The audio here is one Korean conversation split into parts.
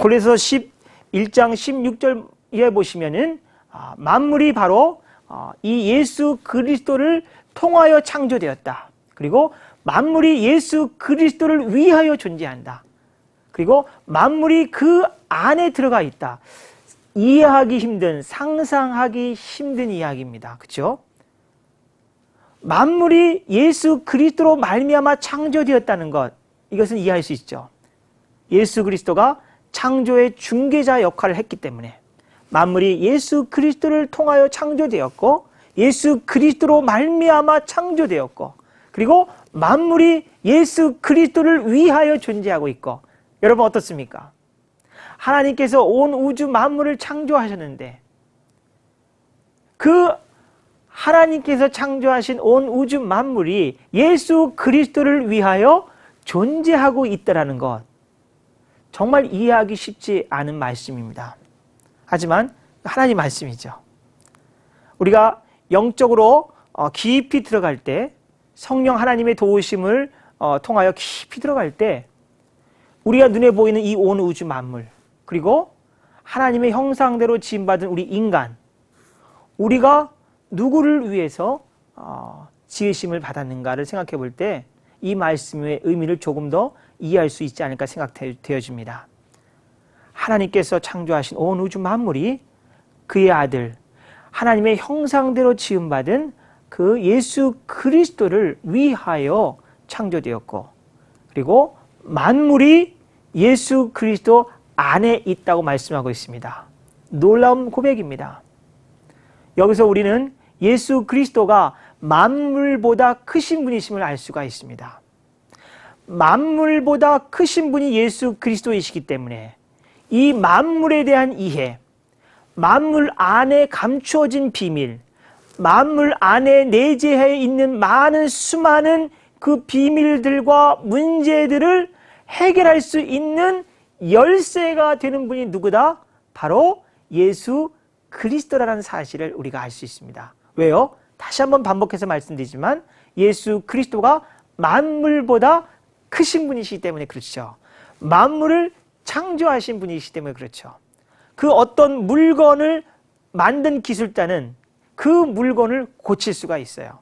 고린도서 11장 16절에 보시면은 아, 만물이 바로 어, 이 예수 그리스도를 통하여 창조되었다. 그리고 만물이 예수 그리스도를 위하여 존재한다. 그리고 만물이 그 안에 들어가 있다. 이해하기 힘든, 상상하기 힘든 이야기입니다. 그렇죠? 만물이 예수 그리스도로 말미암아 창조되었다는 것 이것은 이해할 수 있죠. 예수 그리스도가 창조의 중개자 역할을 했기 때문에 만물이 예수 그리스도를 통하여 창조되었고 예수 그리스도로 말미암아 창조되었고 그리고 만물이 예수 그리스도를 위하여 존재하고 있고 여러분 어떻습니까? 하나님께서 온 우주 만물을 창조하셨는데 그 하나님께서 창조하신 온 우주 만물이 예수 그리스도를 위하여 존재하고 있다라는 것 정말 이해하기 쉽지 않은 말씀입니다. 하지만 하나님 말씀이죠. 우리가 영적으로 어, 깊이 들어갈 때 성령 하나님의 도우심을 어, 통하여 깊이 들어갈 때 우리가 눈에 보이는 이 온 우주 만물 그리고 하나님의 형상대로 지음받은 우리 인간 우리가 누구를 위해서 어, 지으심을 받았는가를 생각해 볼때 이 말씀의 의미를 조금 더 이해할 수 있지 않을까 생각되어집니다. 하나님께서 창조하신 온 우주 만물이 그의 아들 하나님의 형상대로 지음받은 그 예수 그리스도를 위하여 창조되었고 그리고 만물이 예수 그리스도 안에 있다고 말씀하고 있습니다. 놀라운 고백입니다. 여기서 우리는 예수 그리스도가 만물보다 크신 분이심을 알 수가 있습니다. 만물보다 크신 분이 예수 그리스도이시기 때문에 이 만물에 대한 이해, 만물 안에 감추어진 비밀, 만물 안에 내재해 있는 많은 수많은 그 비밀들과 문제들을 해결할 수 있는 열쇠가 되는 분이 누구다? 바로 예수 그리스도라는 사실을 우리가 알 수 있습니다. 왜요? 다시 한번 반복해서 말씀드리지만 예수 그리스도가 만물보다 크신 분이시기 때문에 그렇죠. 만물을 창조하신 분이시기 때문에 그렇죠. 그 어떤 물건을 만든 기술자는 그 물건을 고칠 수가 있어요.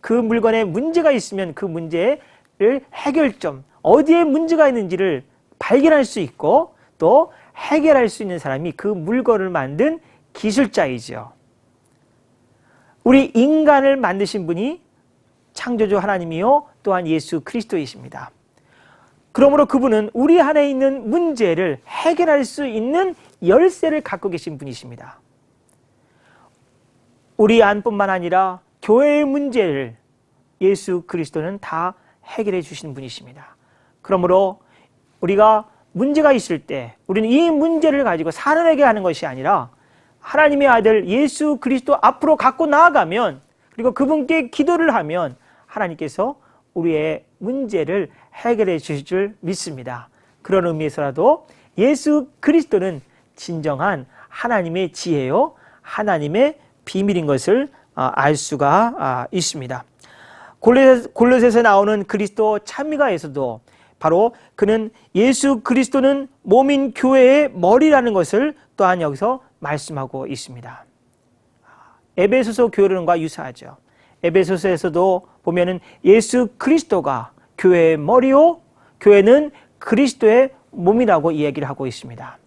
그 물건에 문제가 있으면 그 문제를 해결점, 어디에 문제가 있는지를 발견할 수 있고 또 해결할 수 있는 사람이 그 물건을 만든 기술자이죠. 우리 인간을 만드신 분이 창조주 하나님이요 또한 예수 그리스도이십니다. 그러므로 그분은 우리 안에 있는 문제를 해결할 수 있는 열쇠를 갖고 계신 분이십니다. 우리 안뿐만 아니라 교회의 문제를 예수 그리스도는 다 해결해 주시는 분이십니다. 그러므로 우리가 문제가 있을 때 우리는 이 문제를 가지고 사람에게 하는 것이 아니라 하나님의 아들 예수 그리스도 앞으로 갖고 나아가면 그리고 그분께 기도를 하면 하나님께서 우리의 문제를 해결해 주실 줄 믿습니다. 그런 의미에서라도 예수 그리스도는 진정한 하나님의 지혜요, 하나님의 비밀인 것을 아, 알 수가 아, 있습니다. 골로새서 나오는 그리스도 찬미가에서도 바로 그는 예수 그리스도는 몸인 교회의 머리라는 것을 또한 여기서 말씀하고 있습니다. 에베소서 교회론과 유사하죠. 에베소서에서도 보면은 예수 그리스도가 교회의 머리요, 교회는 그리스도의 몸이라고 이야기를 하고 있습니다.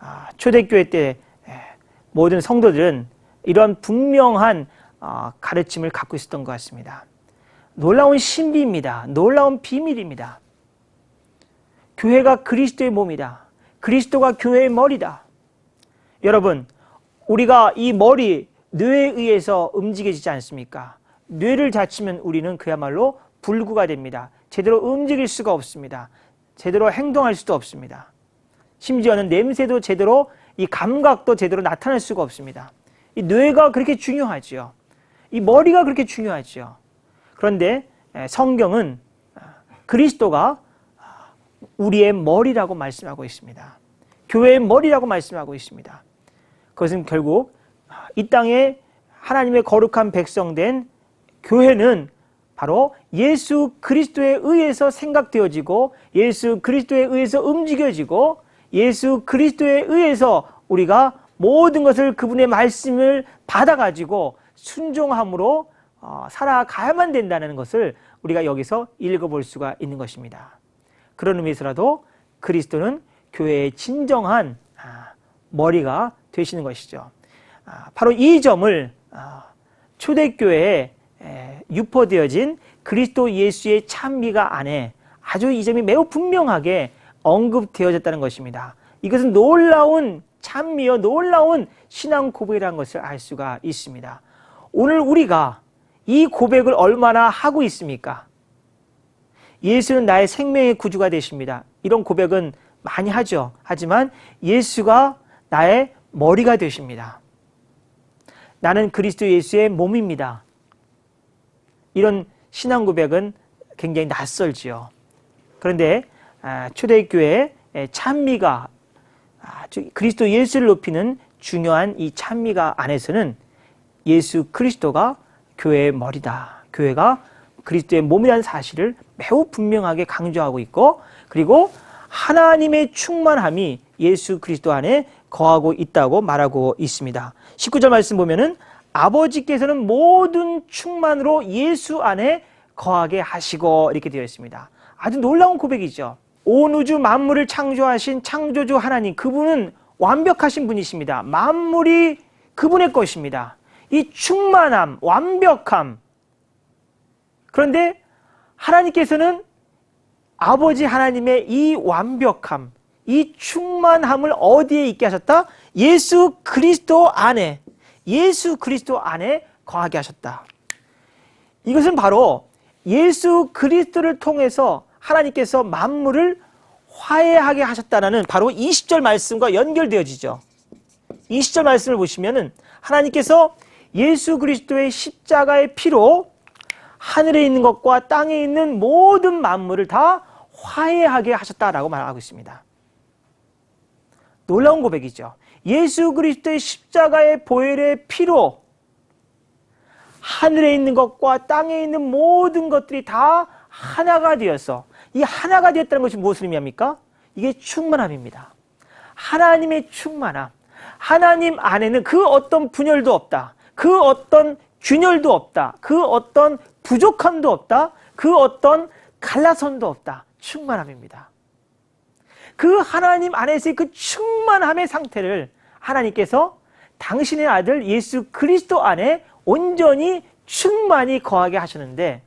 아, 초대교회 때 모든 성도들은 이런 분명한 어, 가르침을 갖고 있었던 것 같습니다. 놀라운 신비입니다. 놀라운 비밀입니다. 교회가 그리스도의 몸이다. 그리스도가 교회의 머리다. 여러분, 우리가 이 머리, 뇌에 의해서 움직여지지 않습니까? 뇌를 다치면 우리는 그야말로 불구가 됩니다. 제대로 움직일 수가 없습니다. 제대로 행동할 수도 없습니다. 심지어는 냄새도 제대로 이 감각도 제대로 나타낼 수가 없습니다. 이 뇌가 그렇게 중요하지요. 이 머리가 그렇게 중요하지요. 그런데 성경은 아, 그리스도가 아, 우리의 머리라고 말씀하고 있습니다. 교회의 머리라고 말씀하고 있습니다. 그것은 결국 아, 이 땅에 하나님의 거룩한 백성된 교회는 바로 예수 그리스도에 의해서 생각되어지고 예수 그리스도에 의해서 움직여지고 예수 그리스도에 의해서 우리가 모든 것을 그분의 말씀을 받아가지고 순종함으로 어, 살아가야만 된다는 것을 우리가 여기서 읽어볼 수가 있는 것입니다. 그런 의미에서라도 그리스도는 교회의 진정한 아, 머리가 되시는 것이죠. 아, 바로 이 점을 아, 초대교회에 에, 유포되어진 그리스도 예수의 찬미가 안에 아주 이 점이 매우 분명하게 언급되어졌다는 것입니다. 이것은 놀라운 찬미여 놀라운 신앙 고백이라는 것을 알 수가 있습니다. 오늘 우리가 이 고백을 얼마나 하고 있습니까? 예수는 나의 생명의 구주가 되십니다. 이런 고백은 많이 하죠. 하지만 예수가 나의 머리가 되십니다. 나는 그리스도 예수의 몸입니다. 이런 신앙 고백은 굉장히 낯설지요. 그런데 아, 초대교회 찬미가 그리스도 예수를 높이는 중요한 이 찬미가 안에서는 예수 그리스도가 교회의 머리다. 교회가 그리스도의 몸이라는 사실을 매우 분명하게 강조하고 있고 그리고 하나님의 충만함이 예수 그리스도 안에 거하고 있다고 말하고 있습니다. 19절 말씀 보면은 아버지께서는 모든 충만으로 예수 안에 거하게 하시고 이렇게 되어 있습니다. 아주 놀라운 고백이죠. 온 우주 만물을 창조하신 창조주 하나님 그분은 완벽하신 분이십니다. 만물이 그분의 것입니다. 이 충만함, 완벽함. 그런데 하나님께서는 아버지 하나님의 이 완벽함, 이 충만함을 어디에 있게 하셨다? 예수 그리스도 안에, 예수 그리스도 안에 거하게 하셨다. 이것은 바로 예수 그리스도를 통해서 하나님께서 만물을 화해하게 하셨다는 바로 20절 말씀과 연결되어지죠. 20절 말씀을 보시면은 하나님께서 예수 그리스도의 십자가의 피로 하늘에 있는 것과 땅에 있는 모든 만물을 다 화해하게 하셨다라고 말하고 있습니다. 놀라운 고백이죠. 예수 그리스도의 십자가의 보혈의 피로 하늘에 있는 것과 땅에 있는 모든 것들이 다 하나가 되어서 이 하나가 되었다는 것이 무엇을 의미합니까? 이게 충만함입니다. 하나님의 충만함. 하나님 안에는 그 어떤 분열도 없다. 그 어떤 균열도 없다. 그 어떤 부족함도 없다. 그 어떤 갈라선도 없다. 충만함입니다. 그 하나님 안에서의 그 충만 함의 상태를 하나님께서 당신의 아들 예수 그리스도 안에 온전히 충만히 거하게 하셨는데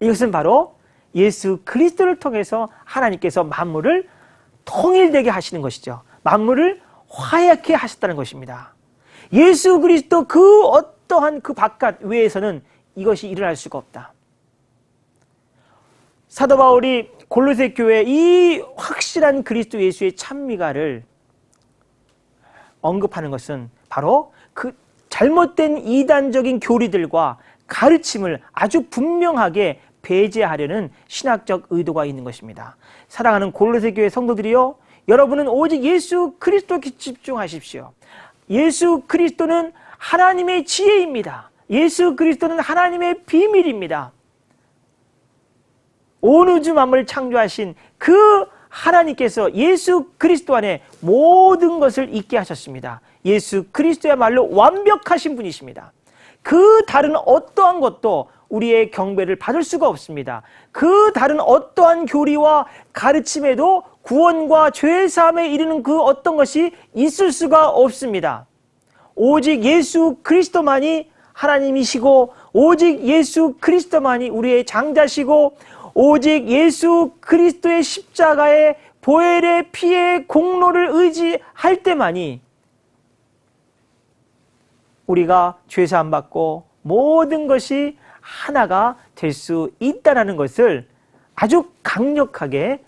이것은 바로 예수 그리스도를 통해서 하나님께서 만물을 통일되게 하시는 것이죠. 만물을 화해하게 하셨다는 것입니다. 예수 그리스도 그 어떠한 그 바깥 외에서는 이것이 일어날 수가 없다. 사도 바울이 골로새 교회 이 확실한 그리스도 예수의 찬미가를 언급하는 것은 바로 그 잘못된 이단적인 교리들과 가르침을 아주 분명하게 배제하려는 신학적 의도가 있는 것입니다. 사랑하는 골로새 교회 성도들이요. 여러분은 오직 예수 그리스도께 집중하십시오. 예수 그리스도는 하나님의 지혜입니다. 예수 그리스도는 하나님의 비밀입니다. 온 우주 만물을 창조하신 그 하나님께서 예수 그리스도 안에 모든 것을 있게 하셨습니다. 예수 그리스도야말로 완벽하신 분이십니다. 그 다른 어떠한 것도 우리의 경배를 받을 수가 없습니다. 그 다른 어떠한 교리와 가르침에도 구원과 죄 사함에 이르는 그 어떤 것이 있을 수가 없습니다. 오직 예수 그리스도만이 하나님이시고 오직 예수 그리스도만이 우리의 장자시고 오직 예수 그리스도의 십자가의 보혈의 피의 공로를 의지할 때만이 우리가 죄사함 받고 모든 것이 하나가 될 수 있다는 것을 아주 강력하게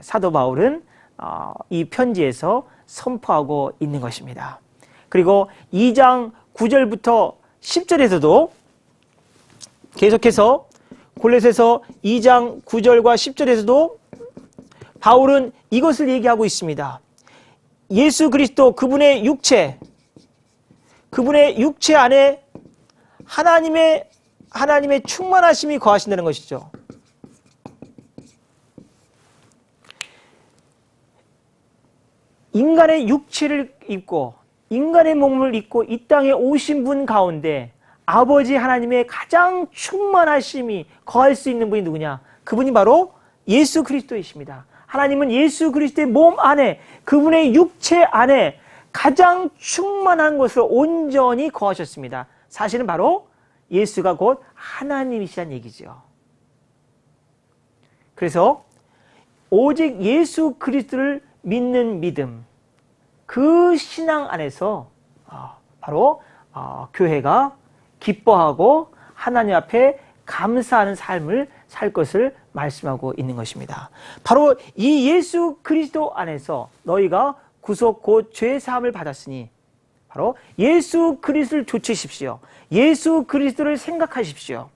사도 바울은 어, 이 편지에서 선포하고 있는 것입니다. 그리고 2장 9절부터 10절에서도 계속해서 골렛에서 2장 9절과 10절에서도 바울은 이것을 얘기하고 있습니다. 예수 그리스도 그분의 육체, 그분의 육체 안에 하나님의 하나님의 충만하심이 거하신다는 것이죠. 인간의 육체를 입고 인간의 몸을 입고 이 땅에 오신 분 가운데 아버지 하나님의 가장 충만하심이 거할 수 있는 분이 누구냐? 그분이 바로 예수 그리스도이십니다. 하나님은 예수 그리스도의 몸 안에 그분의 육체 안에 가장 충만한 것으로 온전히 거하셨습니다. 사실은 바로 예수가 곧 하나님이시란 얘기죠. 그래서 오직 예수 그리스도를 믿는 믿음, 그 신앙 안에서 어, 바로 어, 교회가 기뻐하고 하나님 앞에 감사하는 삶을 살 것을 말씀하고 있는 것입니다. 바로 이 예수 그리스도 안에서 너희가 구속 곧 죄 사함을 받았으니 바로 예수 그리스도를 조치십시오. 예수 그리스도를 생각하십시오.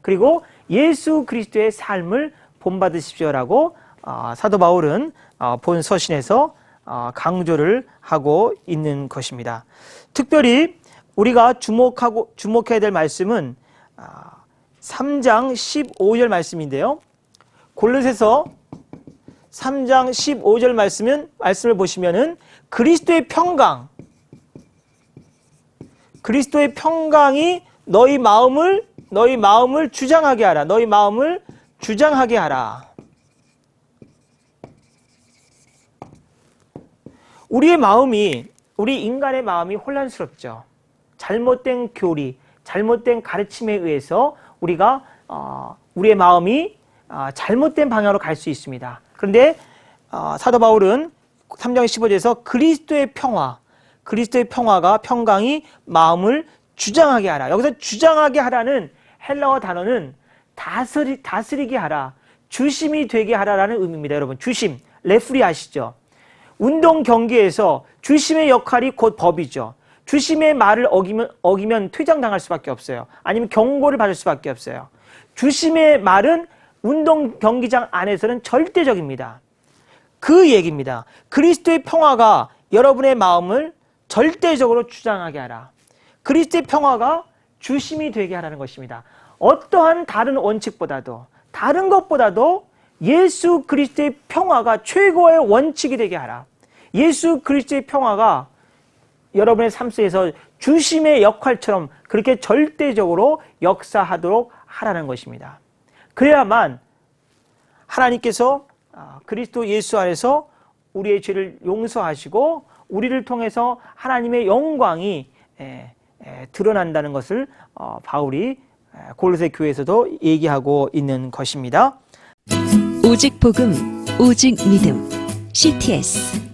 그리고 예수 그리스도의 삶을 본받으십시오라고 어, 사도 바울은 어, 본 서신에서 어, 강조를 하고 있는 것입니다. 특별히 우리가 주목하고 주목해야 될 말씀은 3장 15절 말씀인데요. 골로새서 3장 15절 말씀은 말씀을 보시면은 그리스도의 평강 그리스도의 평강이 너희 마음을 너희 마음을 주장하게 하라. 너희 마음을 주장하게 하라. 우리의 마음이 우리 인간의 마음이 혼란스럽죠. 잘못된 교리, 잘못된 가르침에 의해서 우리가 어, 우리의 마음이 어, 잘못된 방향으로 갈 수 있습니다. 그런데 어, 사도 바울은 3장 15절에서 그리스도의 평화, 그리스도의 평화가 평강이 마음을 주장하게 하라. 여기서 주장하게 하라는 헬라어 단어는 다스리, 다스리게 하라, 주심이 되게 하라라는 의미입니다. 여러분, 주심, 레프리 아시죠? 운동 경기에서 주심의 역할이 곧 법이죠. 주심의 말을 어기면, 어기면 퇴장당할 수밖에 없어요. 아니면 경고를 받을 수밖에 없어요. 주심의 말은 운동 경기장 안에서는 절대적입니다. 그 얘기입니다. 그리스도의 평화가 여러분의 마음을 절대적으로 주장하게 하라. 그리스도의 평화가 주심이 되게 하라는 것입니다. 어떠한 다른 원칙보다도 다른 것보다도 예수 그리스도의 평화가 최고의 원칙이 되게 하라. 예수 그리스도의 평화가 여러분의 삶 속에서 주심의 역할처럼 그렇게 절대적으로 역사하도록 하라는 것입니다. 그래야만 하나님께서 아, 그리스도 예수 안에서 우리의 죄를 용서하시고 우리를 통해서 하나님의 영광이 드러난다는 것을 어, 바울이 골로새 교회에서도 얘기하고 있는 것입니다. 오직 복음, 오직 믿음. CTS